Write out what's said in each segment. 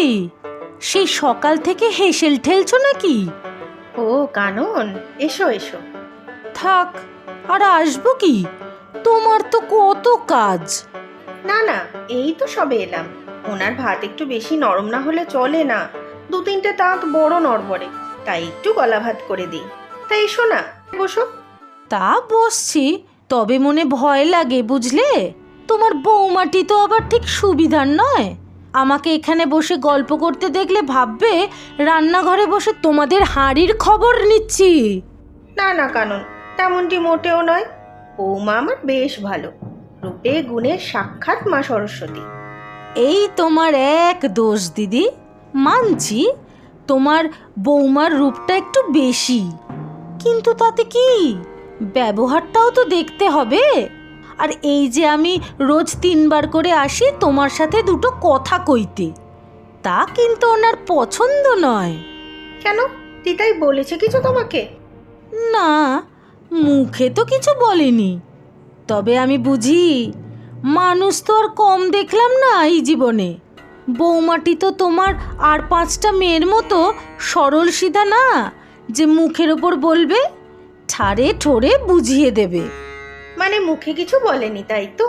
কি সেই সকাল থেকে হেসেল ঠেলছো নাকি? ও কানন এসো এসো। থাক আর আসব কি? তোমার তো কত কাজ। না না এই তো সবে এলাম। ওনার ভাত একটু বেশি নরম না হলে চলে না। দু তিনটে তাঁত বড় নড়বড়ে তাই একটু গলা ভাত করে দিই। তাই এসো না বসো। তা বসছি তবে মনে ভয় লাগে বুঝলে? তোমার বৌমাটি তো আবার ঠিক সুবিধার নয়। আমাকে এখানে বসে গল্প করতে দেখলে ভাববে রান্নাঘরে বসে তোমাদের হাঁড়ির খবর নিচ্ছি। না না কানন তেমনটি মোটেও নয়। বৌমা আমার বেশ ভালো। রূপে গুণে সাক্ষাৎ মা সরস্বতী। এই তোমার এক দোষ দিদি। মানছি তোমার বৌমার রূপটা একটু বেশি। কিন্তু তাতে কি? ব্যবহারটাও তো দেখতে হবে। আর এই যে আমি রোজ তিনবার করে আসি তোমার সাথে দুটো কথা কইতে। তা কিন্তু ওনার পছন্দ নয়। কেন? তিতাই বলেছে কিছু তোমাকে? না মুখে তো কিছু বলেনি। তবে আমি বুঝি মানুষ তো আর কম দেখলাম না এই জীবনে। বৌমাটি তো তোমার আর পাঁচটা মেয়ের মতো সরল সিধা না যে মুখের ওপর বলবে ঠারে ঠোরে বুঝিয়ে দেবে। মানে মুখে কিছু বলেনি তাই তো?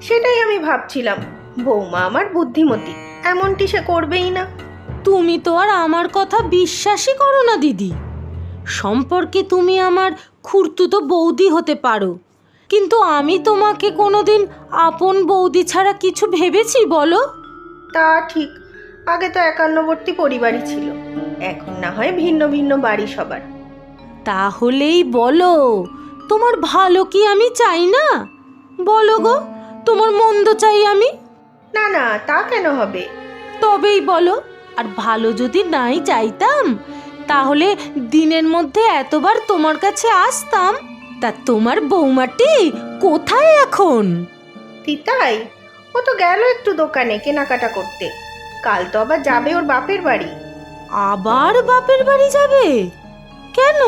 সেটাই আমি ভাবছিলাম। বৌমা আমার বুদ্ধিমতী এমনটি সে করবেই না। তুমি তো আর আমার কথা বিশ্বাসই করো না দিদি। সম্পর্কে তুমি আমার খুঁড়তুতো বৌদি হতে পারো। কিন্তু আমি তোমাকে কোনোদিন আপন বৌদি ছাড়া কিছু ভেবেছি বলো? তা ঠিক আগে তো একান্নবর্তী পরিবারই ছিল। এখন না হয় ভিন্ন ভিন্ন বাড়ি সবার। তাহলেই বলো তোমার ভালো কি আমি চাই না? বলো গো তোমার মন্দ চাই আমি? না না তা কেন হবে? তবেই বলো আর ভালো যদি নাই চাইতাম তাহলে দিনের মধ্যে এতবার তোমার কাছে আসতাম তা তোমার বৌমাটি কোথায় এখন? তিতাই ও তো গেল একটু দোকানে কেনাকাটা করতে। কাল তো আবার যাবে ওর বাপের বাড়ি। আবার বাপের বাড়ি যাবে? কেন?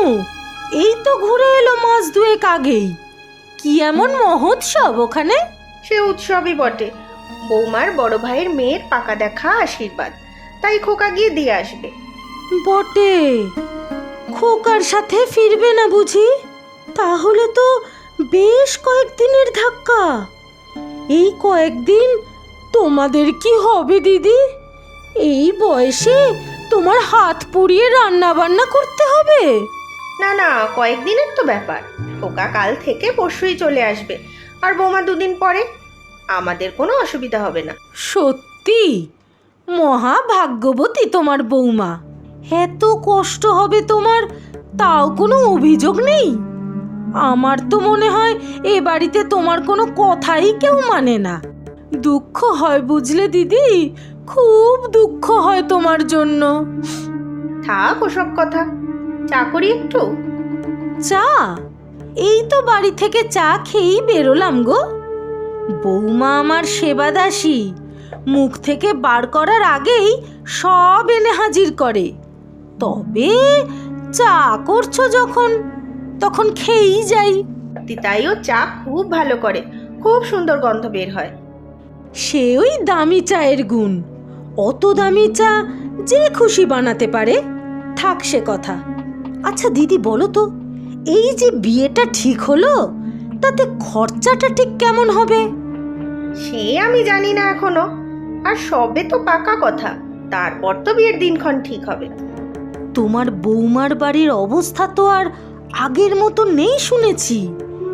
এই তো ঘুরে এলো মাস দুয়েক আগেই। কি এমন মহোৎসব ওখানে? সে উৎসবই বটে। বৌমার বড় ভাইয়ের মেয়ের পাকা দেখা আশীর্বাদ। তাই খোকা গিয়ে দিয়ে আসবে। বটে। খোকার সাথে ফিরবে না বুঝি? তাহলে তো বেশ কয়েকদিনের ধাক্কা। এই কয়েকদিন তোমাদের কি হবে দিদি? এই বয়সে তোমার হাত পুড়িয়ে রান্না বান্না করতে হবে? না না কয়েকদিনের তো ব্যাপার। খোকা কাল থেকে পরশুই চলে আসবে। আর বৌমা দুদিন পরে? আমাদের কোনো অসুবিধা হবে না। সত্যি? মহা ভাগ্যবতী তোমার বৌমা। এত কষ্ট হবে তোমার তাও কোনো অভিযোগ নেই? আমার তো মনে হয় এ বাড়িতে তোমার কোনো কথাই কেউ মানে না। দুঃখ হয় বুঝলে দিদি? খুব দুঃখ হয় তোমার জন্য। থাক ওসব কথা। চা করি একটু? চা? এই তো বাড়ি থেকে চা খেয়েই বেরোলাম গো। বৌমা আমার সেবা দাসী মুখ থেকে বার করার আগেই সব এনে হাজির করে। তবে চা করছ যখন তখন খেয়েই যাই। তিতাইও চা খুব ভালো করে খুব সুন্দর গন্ধ বের হয়। সে ওই দামি চায়ের গুণ অত দামি চা যে খুশি বানাতে পারে? থাক সে কথা। আচ্ছা দিদি বলো তো এই যে বিয়েটা ঠিক হলো তাতে খরচাটা ঠিক কেমন হবে? সে আমি জানি না এখনও আর সবে তো পাকা কথা তারপর তো বিয়ের দিনক্ষণ ঠিক হবে। তোমার বৌমার বাড়ির অবস্থা তো আর আগের মতো নেই শুনেছি।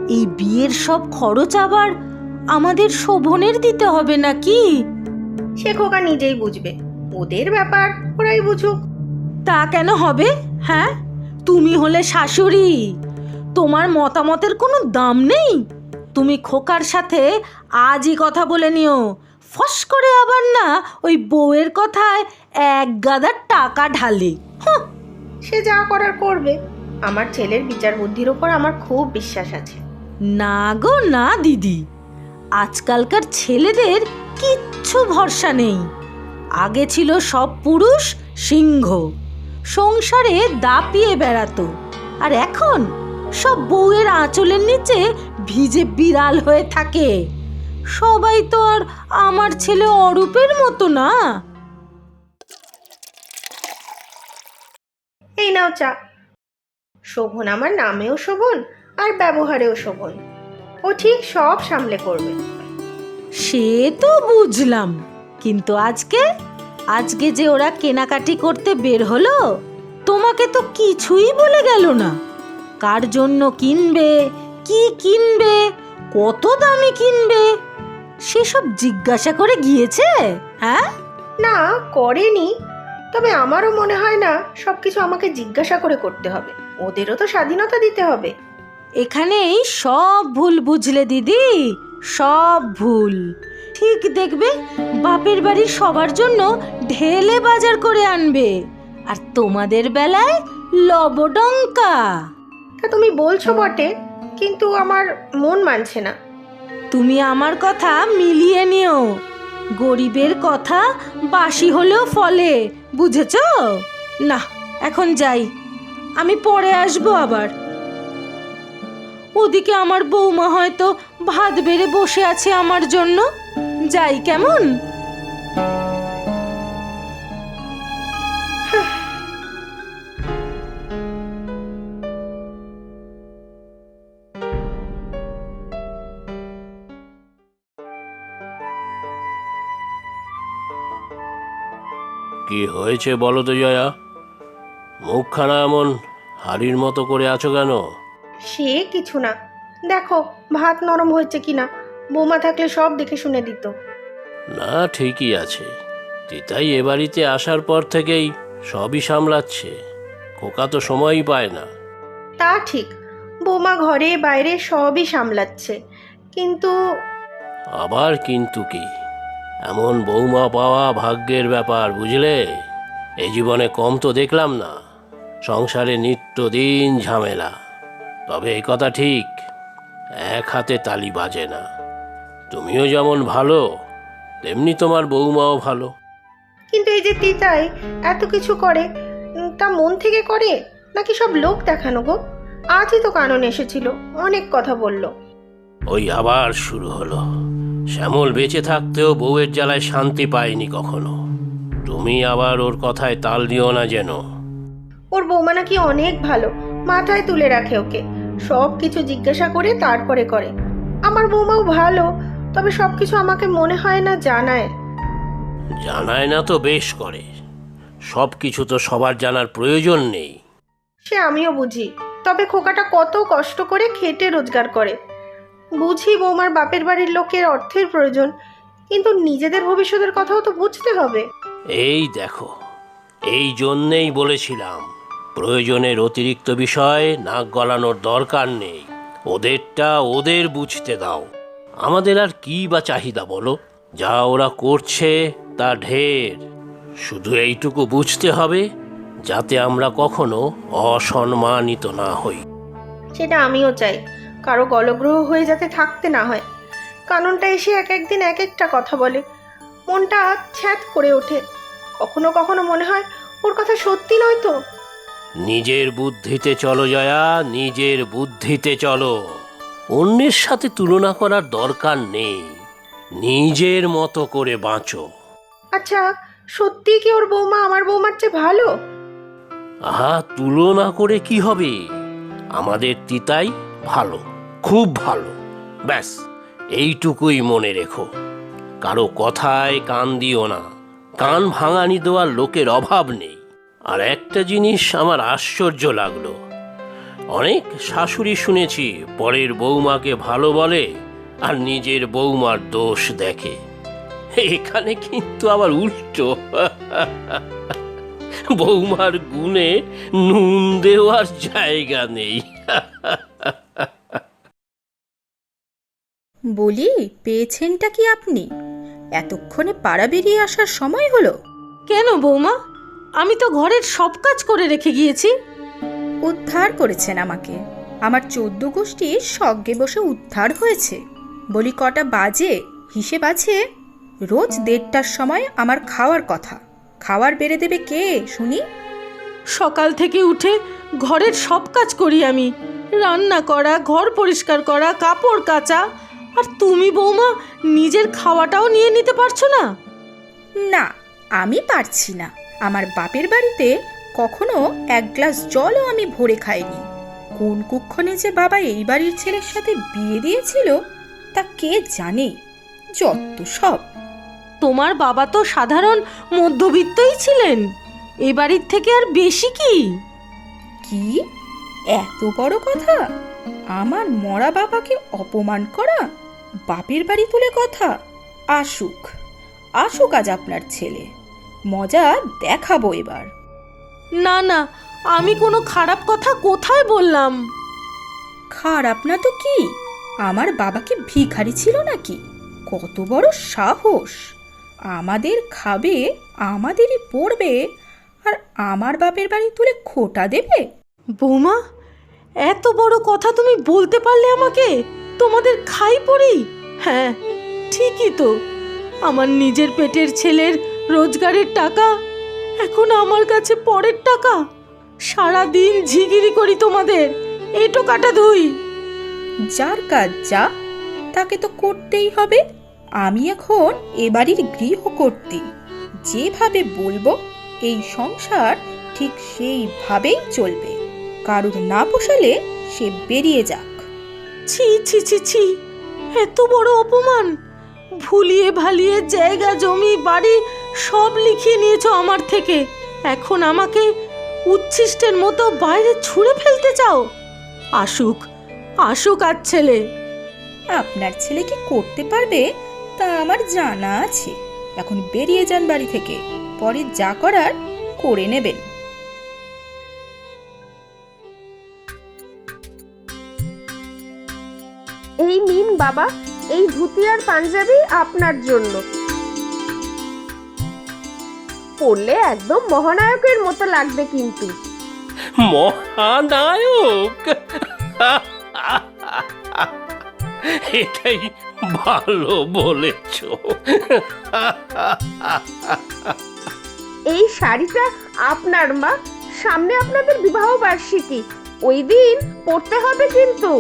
এই বিয়ের সব খরচ আবার আমাদের শোভনের দিতে হবে নাকি? সে খোকা নিজেই বুঝবে ওদের ব্যাপার ওরাই বুঝুক। তা কেন হবে হ্যাঁ? তুমি হলে শাশুড়ি। তোমার মতামতের কোনো দাম নেই। তুমি খোকার সাথে আজই কথা বলে নিও। ফস করে আবার না ওই বউয়ের কথায় এক গাদার টাকা ঢালে। সে যা করার করবে। আমার ছেলের বিচার বুদ্ধির ওপর আমার খুব বিশ্বাস আছে। না গো না দিদি। আজকালকার ছেলেদের কিচ্ছু ভরসা নেই। আগে ছিল সব পুরুষ সিংহ। সংসারে দাপিয়ে বেড়াতো। আর এখন সব বউয়ের আঁচলের নিচে ভিজে বিড়াল হয়ে থাকে। সবাই তো আর আমার ছেলে অরূপের মতো না। এই নাও চা। শোভন আমার নামেও শোভন আর ব্যবহারেও শোভন। ও ঠিক সব সামলে করবে। সে তো বুঝলাম কিন্তু আজকে আজকে যে ওরা কেনাকাটি করতে বের হলো তোমাকে তো কিছুই বলে গেল না। কার জন্য কিনবে কি কিনবে কত দামে কিনবে সেসব জিজ্ঞাসা করে গিয়েছে হ্যাঁ? না করেনি। তবে আমারও মনে হয় না সব কিছু আমাকে জিজ্ঞাসা করে করতে হবে। ওদেরও তো স্বাধীনতা দিতে হবে। এখানেই সব ভুল বুঝলে দিদি সব ভুল। ঠিক দেখবে বাপের বাড়ি সবার জন্য ঢেলে বাজার করে আনবে। আর তোমাদের বেলায় লবডঙ্কা। তা তুমি বলছো বটে কিন্তু আমার মন মানছে না। তুমি আমার কথা মিলিয়ে নিও। গরিবের কথা বাসি হলেও ফলে বুঝেছ? না এখন যাই। আমি পরে আসব আবার। ওদিকে আমার বৌমা হয়তো ভাত বেড়ে বসে আছে আমার জন্য। যাই কেমন? কি হয়েছে বলো তো, জয়া? মুখখানা এমন হাড়ির মতো করে আছো কেন? সে কিছু না। দেখো, ভাত নরম হয়েছে কিনা। বৌমা থাকলে সব দেখে শুনে দিত। না ঠিকই আছে। তিতাই এ বাড়িতে আসার পর থেকেই সবই সামলাচ্ছে। খোকা তো সময়ই পায় না। তা ঠিক বৌমা ঘরে বাইরে সবই সামলাচ্ছে কিন্তু আবার কিন্তু কি? এমন বৌমা পাওয়া ভাগ্যের ব্যাপার বুঝলে? এই জীবনে কম তো দেখলাম না। সংসারে নিত্যদিন ঝামেলা। তবে এই কথা ঠিক এক হাতে তালি বাজে না। তুমিও যেমন ভালো তেমনি তোমার বৌমাও ভালো। কিন্তু এই যে তিতাই এত কিছু করে উম, তা মন থেকে করে? নাকি সব লোক দেখানো গো? আজই তো কানন এসেছিল অনেক কথা বলল। ওই আবার শুরু হলো। শ্যামল বেঁচে থাকতেও বউয়ের জ্বালায় শান্তি পায়নি কখনো। তুমি আবার ওর কথায় তাল দিও না যেন। ওর বৌমা নাকি অনেক ভালো মাথায় তুলে রাখে ওকে। সব কিছু জিজ্ঞাসা করে তারপরে করে। আমার বৌমাও ভালো তবে সব কিছু আমাকে মনে হয় না জানায়। জানায় না তো বেশ করে। সব কিছু তো সবার জানার প্রয়োজন নেই। সে আমিও বুঝি। তবে খোকাটা কত কষ্ট করে খেটে রোজগার করে। বুঝি বৌমার বাপের বাড়ির লোকের অর্থের প্রয়োজন কিন্তু নিজেদের ভবিষ্যতের কথাও তো বুঝতে হবে। এই দেখো এই জন্যেই বলেছিলাম প্রয়োজনের অতিরিক্ত বিষয় নাক গলানোর দরকার নেই। ওদেরটা ওদের বুঝতে দাও। আমাদের আর কি বা চাহিদা বলো? যা ওরা করছে তা ঢের। শুধু এইটুকু বুঝতে হবে যাতে আমরা কখনো অসম্মানিত না হই। সেটা আমিও চাই। কারও গলগ্রহ হয়ে যাতে থাকতে না হয়। কাননটা এসে এক একদিন এক একটা কথা বলে। মনটা ছ্যাত করে ওঠে। কখনো কখনো মনে হয় ওর কথা সত্যি নয় তো? নিজের বুদ্ধিতে চলো জয়া নিজের বুদ্ধিতে চলো। অন্যের সাথে তুলনা করার দরকার নেই। নিজের মতো করে বাঁচো। আচ্ছা সত্যি কি ওর বৌমা আমার বৌমার চেয়ে ভালো? আহা তুলনা করে কি হবে? আমাদের তিতাই ভালো খুব ভালো। ব্যাস এইটুকুই মনে রেখো। কারও কথায় কান দিও না। কান ভাঙানি দেওয়ার লোকের অভাব নেই। আর একটা জিনিস আমার আশ্চর্য লাগল। অনেক শাশুড়ি শুনেছি পরের বৌমাকে ভালো বলে আর নিজের বৌমার দোষ দেখে। এখানে কিন্তু আবার উল্টো। বৌমার গুণে নুন দেওয়ার জায়গা নেই। বলি পেয়েছেনটা কি আপনি? এতক্ষণে পাড়া বেরিয়ে আসার সময় হলো। কেন বৌমা? আমি তো ঘরের সব কাজ করে রেখে গিয়েছি। উদ্ধার করেছেন আমাকে। আমার চোদ্দ গোষ্ঠী সজ্ঞে বসে উদ্ধার হয়েছে। বলি কটা বাজে? হিসেব আছে? রোজ দেড়টার সময় আমার খাওয়ার কথা। খাওয়ার বেড়ে দেবে কে শুনি? সকাল থেকে উঠে ঘরের সব কাজ করি আমি। রান্না করা ঘর পরিষ্কার করা কাপড় কাচা। আর তুমি বৌমা নিজের খাওয়াটাও নিয়ে নিতে পারছ না? না আমি পারছি না। আমার বাপের বাড়িতে কখনো এক গ্লাস জলও আমি ভরে খাইনি। কোন কুক্ষণে যে বাবা এই বাড়ির ছেলের সাথে বিয়ে দিয়েছিল তা কে জানে? যত সব। তোমার বাবা তো সাধারণ মধ্যবিত্তই ছিলেন। এ বাড়ির থেকে আর বেশি কি? কি? এত বড় কথা? আমার মরা বাবাকে অপমান করা? বাপের বাড়ি তুলে কথা? আসুক আসুক আজ আপনার ছেলে। মজা দেখাবো এবার। না না আমি কোনো খারাপ কথা কোথায় বললাম? খারাপ না তো কি? আমার বাবা কি ভিখারি ছিল নাকি? কত বড় সাহস। আমাদের খাবে আমাদেরই পড়বে আর আমার বাপের বাড়ি তুলে খোটা দেবে? বৌমা এত বড় কথা তুমি বলতে পারলে আমাকে? তোমাদের খাই পড়ি? হ্যাঁ ঠিকই তো। আমার নিজের পেটের ছেলের রোজগারের টাকা এখন আমার কাছে পরের টাকা। সারা দিন ঝিগিরি করি তোমাদের। এটো কাটা ধুই। যার কাজ যা তাকে তো করতেই হবে। আমি এখন এ বাড়ির গৃহকর্ত্রী যেভাবে বলব এই সংসার ঠিক সেইভাবেই চলবে। কারুর না পোষালে সে বেরিয়ে যাক। ছি ছি ছি ছি। এত বড় অপমান। ভুলিয়ে ভালিয়ে জায়গা জমি বাড়ি সব লিখিয়ে নিয়েছো আমার থেকে। এখন আমাকে উচ্ছিষ্টের মতো বাইরে ছুঁড়ে ফেলতে চাও? আসুক আসুক আর ছেলে। আপনার ছেলে কি করতে পারবে? তা আমার জানা আছে। এখন বেরিয়ে যান বাড়ি থেকে। পরে যা করার করে নেবেন। এই নিন বাবা এই ধুতি আর পাঞ্জাবি আপনার জন্য। পরলে একদম মহানায়কের মতো লাগবে কিন্তু। মহানায়ক? এটাই ভালো বলেছ। এই শাড়িটা আপনার মা। সামনে আপনাদের বিবাহ বার্ষিকী। ওই দিন পড়তে হবে কিন্তু।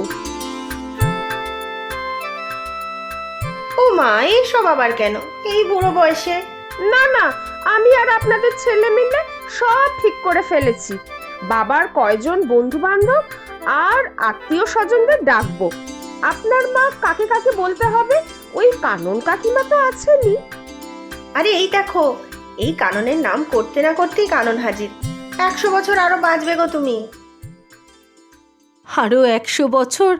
ও মা এসব আবার কেন? এই বুড়ো বয়সে। না না আমি আর আপনাদের ছেলে মিলে সব ঠিক করে ফেলেছি। বাবার কয়জন বন্ধু বান্ধব আর আত্মীয় স্বজনদের ডাকবো। আপনার মা কাকে কাকে বলতে হবে? ওই কানন কাকিমা তো আছেনই। আরে এই দেখো এই কাননের নাম করতে না করতেই কানন হাজির। একশো বছর আরও বাঁচবে গো তুমি। আরও একশো বছর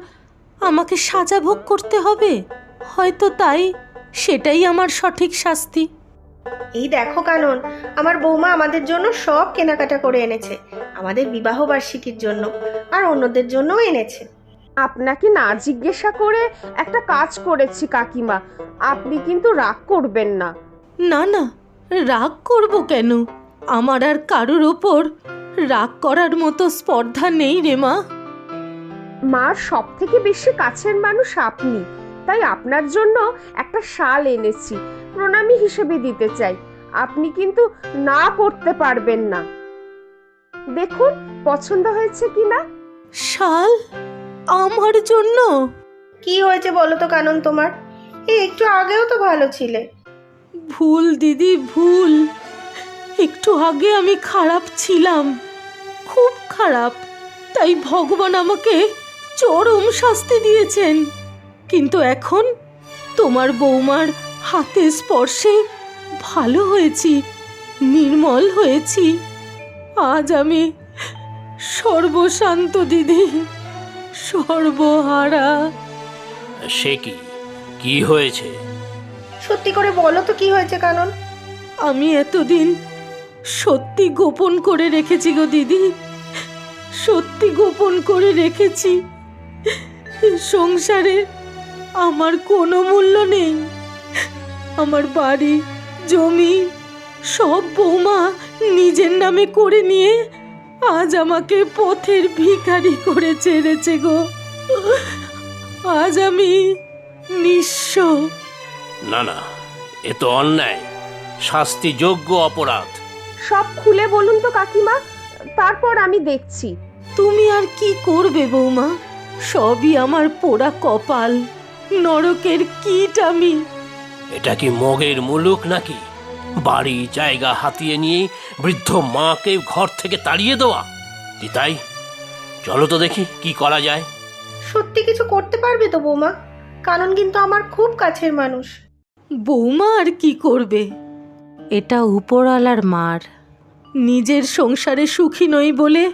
আমাকে সাজা ভোগ করতে হবে? হয়তো তাই সেটাই আমার সঠিক শাস্তি। এই দেখো কানন আমার বৌমা আমাদের জন্য সব কেনাকাটা করে এনেছে আমাদের বিবাহ বার্ষিকীর জন্য আর অন্যদের জন্যও এনেছে। আপনাকে না জিজ্ঞাসা করে একটা কাজ করেছি কাকিমা আপনি কিন্তু রাগ করবেন না। না না রাগ করব কেন? আমার আর কারোর ওপর রাগ করার মতো স্পর্ধা নেই রে মা। মার সব থেকে বেশি কাছের মানুষ আপনি। তাই আপনার জন্য একটা শাল এনেছি প্রণামী হিসেবে দিতে চাই। আপনি কিন্তু না করতে পারবেন না। দেখুন পছন্দ হয়েছে কিনা শাল? আমার জন্য? কি হয়েছে বলো তো কানন তোমার? এই একটু আগেও তো ভালো ছিলে। ভুল দিদি ভুল। একটু আগে আমি খারাপ ছিলাম। খুব খারাপ। তাই ভগবান আমাকে চরম শাস্তি দিয়েছেন। কিন্তু এখন তোমার বৌমার হাতে স্পর্শে ভালো হয়েছি নির্মল হয়েছি। আজ আমি সর্বশান্ত দিদি সর্বহারা। সে কি? কি হয়েছে? সত্যি করে বলো তো কি হয়েছে কানন? আমি এতদিন সত্যি গোপন করে রেখেছি গো দিদি সত্যি গোপন করে রেখেছি। সংসারে আমার কোনো মূল্য নেই। আমার বাড়ি জমি সব বৌমা নিজের নামে করে নিয়ে আজ আমাকে পথের ভিখারি করে ছেড়েছে গো। আজ আমি নিঃস্ব। না না এ তো অন্যায়। শাস্তিযোগ্য অপরাধ। সব খুলে বলুন তো কাকিমা তারপর আমি দেখছি। তুমি আর কি করবে বৌমা? সবই আমার পোড়া কপাল। নরকের কীট আমি। এটা কি মগের মুলুক নাকি? বাড়ি জায়গা হাতিয়ে নিয়ে বৃদ্ধ মাকে ঘর থেকে তাড়িয়ে দেওয়া। তাই? চলো তো দেখি কি করা যায়। সত্যি কিছু করতে পারবে তো বৌমা? কারণ কিন্তু আমার খুব কাছের মানুষ। বৌমা আর কি করবে? এটা উপরওয়ালার মার। নিজের সংসারে সুখী নই বলে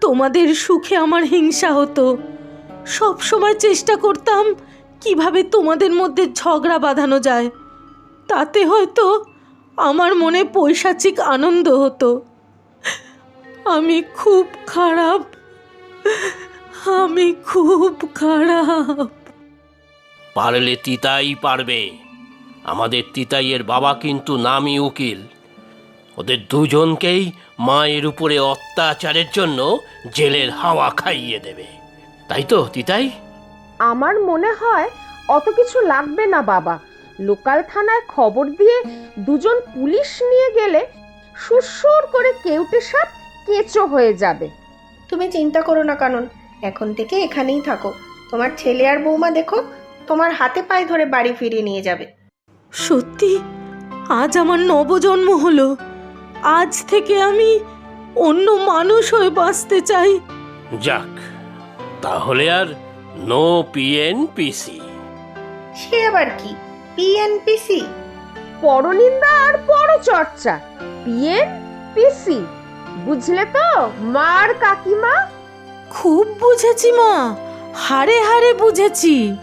তোমাদের সুখে আমার হিংসা হতো। সব সময় চেষ্টা করতাম কীভাবে তোমাদের মধ্যে ঝগড়া বাঁধানো যায়? তাতে হয়তো আমার মনে পৈশাচিক আনন্দ হতো। আমি খুব খারাপ। আমি খুব খারাপ। পারলে তিতাই পারবে। আমাদের তিতাইয়ের বাবা কিন্তু নামি উকিল। ওদের দুজনকেই মায়ের উপরে অত্যাচারের জন্য জেলের হাওয়া খাইয়ে দেবে। তাই তো, তিতাই? আমার মনে হয় অত কিছু লাগবে না বাবা। লোকাল থানায় খবর দিয়ে দুজন পুলিশ নিয়ে গেলে সুরসুর করে কেউটে সাপ কেঁচো হয়ে যাবে। তুমি চিন্তা করো না কানন। এখন থেকে এখানেই থাকো। তোমার ছেলে আর বৌমা দেখো তোমার হাতে পায়ে ধরে বাড়ি ফিরিয়ে নিয়ে যাবে। সত্যি? আজ আমার নবজন্ম হলো। আজ থেকে আমি অন্য মানুষ হয়ে বাঁচতে চাই। যাক তাহলে আর নো পিএনপিসি সে আবার কি? পিএনপিসি পরনিন্দা আর পরচর্চা। পিএনপিসি বুঝলে তো? মার কাকিমা? খুব বুঝেছি মা। হারে হারে বুঝেছি।